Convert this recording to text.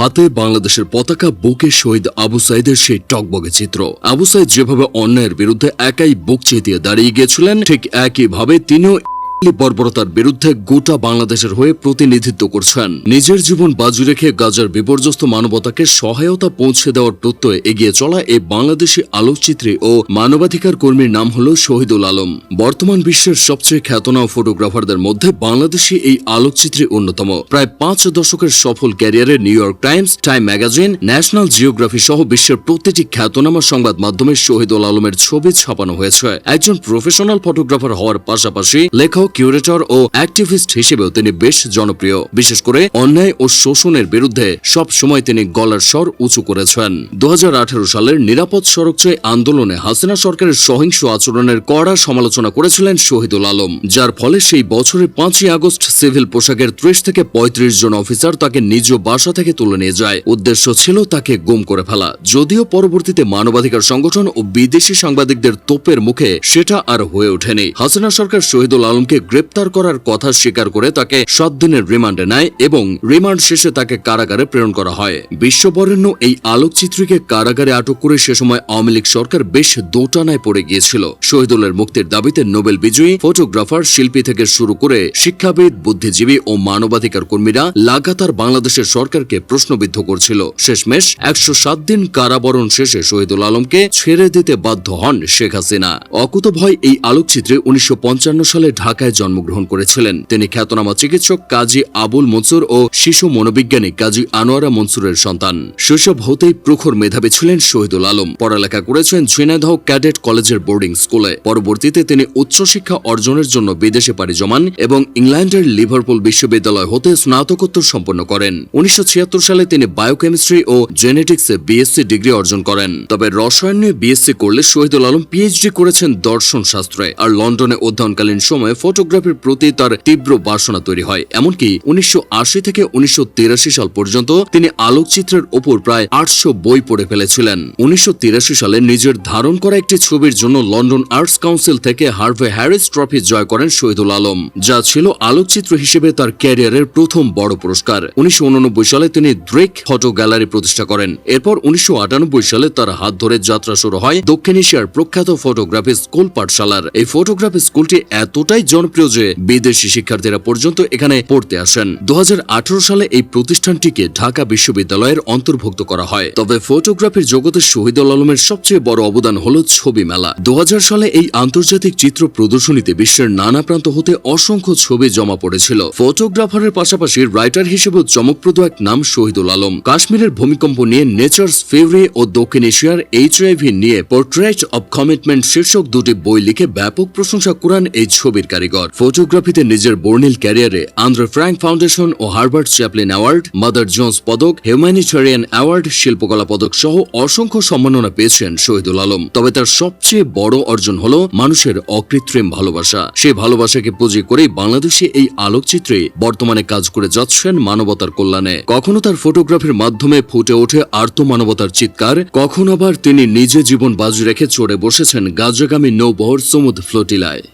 হাতে বাংলাদেশের পতাকা বুকে শহীদ আবু সাইদের সেই টকবগে চিত্র। আবু সাইদ যেভাবে অন্যায়ের বিরুদ্ধে একাই বুক চেতিয়ে দাঁড়িয়ে গিয়েছিলেন, ঠিক একইভাবে তিনিও বর্বরতার বিরুদ্ধে গোটা বাংলাদেশের হয়ে প্রতিনিধিত্ব করছেন। নিজের জীবন বাজি রেখে গাজার বিপর্যস্ত মানবতাকে সহায়তা পৌঁছে দেওয়ার প্রত্যয়ে এগিয়ে চলা এই বাংলাদেশি আলোকচিত্রী ও মানবাধিকার কর্মীর নাম হল শহীদুল আলম। বর্তমান বিশ্বের সবচেয়ে খ্যাতনাম ফটোগ্রাফারদের মধ্যে বাংলাদেশি এই আলোকচিত্রী অন্যতম। প্রায় পাঁচ দশকের সফল ক্যারিয়ারে New York Times, Time magazine, National Geographic সহ বিশ্বের প্রতিটি খ্যাতনামা সংবাদ মাধ্যমে শহীদুল আলমের ছবি ছাপানো হয়েছে। একজন প্রফেশনাল ফটোগ্রাফার হওয়ার পাশাপাশি লেখক কিউরেটর ও অ্যাক্টিভিস্ট হিসেবেও তিনি বেশ জনপ্রিয়। বিশেষ করে অন্যায় ও শোষণের বিরুদ্ধে সব সময় তিনি গলার স্বর উঁচু করেছেন। দু সালের নিরাপদ সড়ক চাই আন্দোলনে হাসিনা সরকারের সহিংস আচরণের কড়া সমালোচনা করেছিলেন শহীদুল আলম, যার ফলে সেই বছরের পাঁচই আগস্ট সিভিল পোশাকের ত্রিশ থেকে পঁয়ত্রিশ জন অফিসার তাকে নিজ বাসা থেকে তুলে নিয়ে যায়। উদ্দেশ্য ছিল তাকে গুম করে ফেলা। যদিও পরবর্তীতে মানবাধিকার সংগঠন ও বিদেশি সাংবাদিকদের তোপের মুখে সেটা আর হয়ে ওঠেনি। হাসিনা সরকার শহীদুল আলমকে গ্রেপ্তার করার কথা স্বীকার করে তাকে সাত দিনের রিমান্ডে নেয় এবং রিমান্ড শেষে তাকে কারাগারে প্রেরণ করা হয়। বিশ্ববরেণ্য এই আলোকচিত্রীকে কারাগারে আটক করে সে সময় আওয়ামী লীগ সরকার বেশ দোটানায় পড়ে গিয়েছিল। শহীদুলের মুক্তির দাবিতে নোবেল বিজয়ী ফটোগ্রাফার, শিল্পী থেকে শুরু করে শিক্ষাবিদ, বুদ্ধিজীবী ও মানবাধিকার কর্মীরা লাগাতার বাংলাদেশের সরকারকে প্রশ্নবিদ্ধ করছিল। শেষমেশ একশো সাত দিন কারাবরণ শেষে শহীদুল আলমকে ছেড়ে দিতে বাধ্য হন শেখ হাসিনা। অকুতভয় এই আলোকচিত্রে উনিশশো পঞ্চান্ন সালে ঢাকায় জন্মগ্রহণ করেছিলেন। তিনি খ্যাতনামা চিকিৎসক কাজী আবুল মনসুর ও শিশু মনোবিজ্ঞানী কাজী আনোয়ারা মনসুরের সন্তান। শৈশব হতেই প্রখর মেধাবী ছিলেন শহীদুল আলম। পড়ালেখা করেছেন ঝিনাইদহ ক্যাডেট কলেজের বোর্ডিং স্কুলে। পরবর্তীতে তিনি উচ্চশিক্ষা অর্জনের জন্য বিদেশে পাড়ি জমান এবং ইংল্যান্ডের লিভারপুল বিশ্ববিদ্যালয় হতে স্নাতকোত্তর সম্পন্ন করেন। উনিশশো ছিয়াত্তর সালে তিনি বায়োকেমিস্ট্রি ও জেনেটিক্সে বিএসসি ডিগ্রি অর্জন করেন। তবে রসায়ন নিয়ে বিএসসি করলে শহীদুল আলম পিএইচডি করেছেন দর্শন শাস্ত্রে আর লন্ডনে অধ্যয়নকালীন সময়ে ফটোগ্রাফির প্রতি তার তীব্র বাসনা তৈরি হয়। এমনকি উনিশশো আশি থেকে উনিশশো সাল পর্যন্ত তিনি আলোকচিত্রের ওপর প্রায় আটশো বই পড়ে ফেলেছিলেন। উনিশশো সালে নিজের ধারণ করা একটি ছবির জন্য লন্ডন আর্টস কাউন্সিল থেকে হার্ভে হ্যারিস ট্রফি জয় করেন শহীদুল আলম, যা ছিল আলোকচিত্র হিসেবে তার ক্যারিয়ারের প্রথম বড় পুরস্কার। উনিশশো উননব্বই সালে তিনি ড্রেক ফটো গ্যালারি প্রতিষ্ঠা করেন। এরপর উনিশশো আটানব্বই সালে তার হাত ধরে যাত্রা শুরু হয় দক্ষিণ এশিয়ার প্রখ্যাত ফটোগ্রাফি স্কুল পাঠশালার। এই ফটোগ্রাফি স্কুলটি এতটাই জনপ্রিয় যে বিদেশি শিক্ষার্থীরা পর্যন্ত এখানে পড়তে আসেন। দু হাজার আঠারো সালে এই প্রতিষ্ঠানটিকে ঢাকা বিশ্ববিদ্যালয়ের অন্তর্ভুক্ত করা হয়। তবে ফটোগ্রাফির জগতে শহীদুল আলমের সবচেয়ে বড় অবদান হল ছবি মেলা। দু হাজার সালে এই আন্তর্জাতিক চিত্র প্রদর্শনীতে বিশ্বের নানা প্রান্ত হতে অসংখ্য ছবি জমা পড়েছিল। ফটোগ্রাফারের পাশাপাশি রাইটার হিসেবেও চমকপ্রদ এক নাম শহীদুল আলম। কাশ্মীরের ভূমিকম্প নিয়ে নেচার্স ফেভরি ও দক্ষিণ এশিয়ার এইচআইভি নিয়ে পোর্ট্রেট অব কমিটমেন্ট শীর্ষক দুটি বই লিখে ব্যাপক প্রশংসা কুরান এই ছবির কারিগর। ফটোগ্রাফিতে নিজের বর্ণিল ক্যারিয়ারে আন্দ্রে ফ্র্যাঙ্ক ফাউন্ডেশন ও Herbert Chaplin award, mother Jones পদক, হিউম্যানিটেরিয়ান অ্যাওয়ার্ড, শিল্পকলা পদক সহ অসংখ্য সম্মাননা পেয়েছেন শহীদুল আলম। তবে তার সবচেয়ে বড় অর্জন হল মানুষের অকৃত্রিম ভালোবাসা। সেই ভালোবাসাকে পুঁজি করেই বাংলাদেশে এই আলোকচিত্রে বর্তমানে কাজ করে যাচ্ছেন মানবতার কল্যাণে। কখনো তার ফটোগ্রাফির মাধ্যমে ফুটে ওঠে আর্ত মানবতার চিৎকার, কখনো আবার তিনি নিজে জীবন বাজি রেখে চড়ে বসেছেন গাজাগামী নৌবহর সমুদ ফ্লোটিলায়।